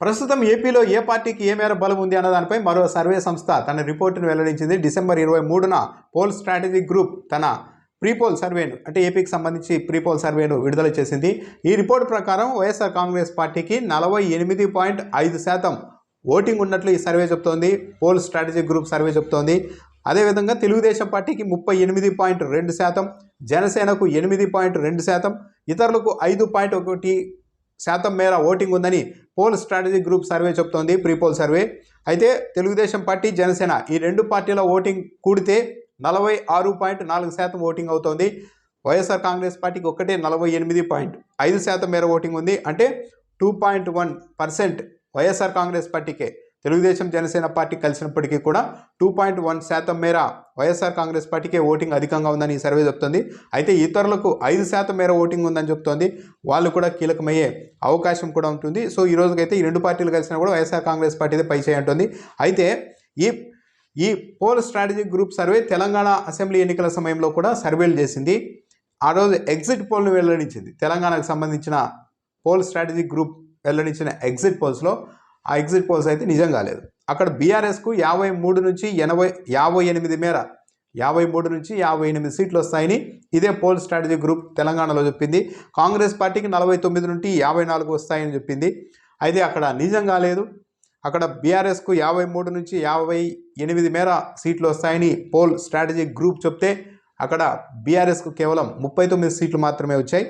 ప్రస్తుతం ఏపీలో ఏ పార్టీకి ఏ మేర బలం ఉంది అన్న దానిపై మరో సర్వే సంస్థ తన రిపోర్టును వెల్లడించింది. డిసెంబర్ ఇరవై మూడున పోల్ స్ట్రాటజిక్ గ్రూప్ తన ప్రీపోల్ సర్వేను అంటే ఏపీకి సంబంధించి ప్రీపోల్ సర్వేను విడుదల చేసింది. ఈ రిపోర్ట్ ప్రకారం వైఎస్ఆర్ కాంగ్రెస్ పార్టీకి నలభై ఎనిమిది పాయింట్ ఐదు శాతం ఓటింగ్ ఉన్నట్లు ఈ సర్వే చెప్తోంది. పోల్ స్ట్రాటజిక్ గ్రూప్ సర్వే చెప్తోంది. అదేవిధంగా తెలుగుదేశం పార్టీకి ముప్పై ఎనిమిది పాయింట్ రెండు శాతం జనసేనకు ఎనిమిది పాయింట్ రెండు శాతం ఇతరులకు ఐదు పాయింట్ ఒకటి శాతం మేర ఓటింగ్ ఉందని పోల్ స్ట్రాటజీ గ్రూప్ సర్వే చెప్తోంది ప్రీపోల్ సర్వే. అయితే తెలుగుదేశం పార్టీ జనసేన ఈ రెండు పార్టీల ఓటింగ్ కూడితే నలభై ఆరు పాయింట్ నాలుగు శాతం ఓటింగ్ అవుతోంది. వైఎస్ఆర్ కాంగ్రెస్ పార్టీకి ఒక్కటే నలభై ఎనిమిది పాయింట్ ఐదు శాతం మేర ఓటింగ్ ఉంది. అంటే two point one percent YSR Congress పార్టీకే తెలుగుదేశం జనసేన పార్టీ కలిసినప్పటికీ కూడా టూ పాయింట్ వన్ శాతం మేర వైఎస్ఆర్ కాంగ్రెస్ పార్టీకే ఓటింగ్ అధికంగా ఉందని ఈ సర్వే చెప్తోంది. అయితే ఇతరులకు ఐదు శాతం మేర ఓటింగ్ ఉందని చెప్తోంది. వాళ్ళు కూడా కీలకమయ్యే అవకాశం కూడా ఉంటుంది. సో ఈ రోజుకైతే ఈ రెండు పార్టీలు కలిసినా కూడా వైఎస్ఆర్ కాంగ్రెస్ పార్టీదే పై చేయి అయితే ఈ ఈ poll strategic group survey Telangana assembly ఎన్నికల సమయంలో కూడా సర్వేలు చేసింది. ఆ రోజు ఎగ్జిట్ పోల్ను వెల్లడించింది. తెలంగాణకు సంబంధించిన పోల్ స్ట్రాటజిక్ గ్రూప్ వెల్లడించిన ఎగ్జిట్ పోల్స్లో ఆ ఎగ్జిట్ పోల్స్ అయితే నిజం కాలేదు. అక్కడ బీఆర్ఎస్కు యాభై మూడు నుంచి ఎనభై యాభై ఎనిమిది మేర యాభై మూడు నుంచి యాభై ఎనిమిది సీట్లు వస్తాయని ఇదే పోల్ స్ట్రాటజీ గ్రూప్ తెలంగాణలో చెప్పింది. కాంగ్రెస్ పార్టీకి నలభై తొమ్మిది నుండి యాభై నాలుగు వస్తాయని చెప్పింది. అయితే అక్కడ నిజం కాలేదు. అక్కడ బీఆర్ఎస్కు యాభై మూడు నుంచి యాభై ఎనిమిది మేర సీట్లు వస్తాయని పోల్ స్ట్రాటజీ గ్రూప్ చెప్తే అక్కడ బీఆర్ఎస్కు కేవలం ముప్పై తొమ్మిది సీట్లు మాత్రమే వచ్చాయి.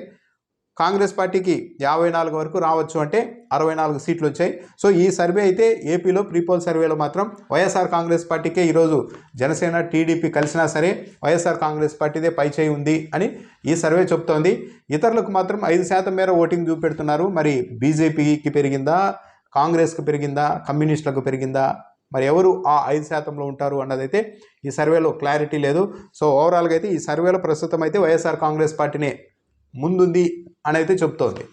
కాంగ్రెస్ పార్టీకి యాభై నాలుగు వరకు రావచ్చు అంటే అరవై నాలుగు సీట్లు వచ్చాయి. సో ఈ సర్వే అయితే ఏపీలో ప్రీపోల్ సర్వేలో మాత్రం వైఎస్ఆర్ కాంగ్రెస్ పార్టీకే ఈరోజు జనసేన టీడీపీ కలిసినా సరే వైఎస్ఆర్ కాంగ్రెస్ పార్టీదే పై చేయి ఉంది అని ఈ సర్వే చెప్తోంది. ఇతరులకు మాత్రం ఐదు శాతం మేర ఓటింగ్ చూపెడుతున్నారు. మరి బీజేపీకి పెరిగిందా? కాంగ్రెస్కి పెరిగిందా? కమ్యూనిస్టులకు పెరిగిందా? మరి ఎవరు ఆ ఐదు శాతంలో ఉంటారు అన్నదైతే ఈ సర్వేలో క్లారిటీ లేదు. సో ఓవరాల్గా అయితే ఈ సర్వేలో ప్రస్తుతం అయితే వైఎస్ఆర్ కాంగ్రెస్ పార్టీనే ముందుంది అని అయితే చెప్తోంది.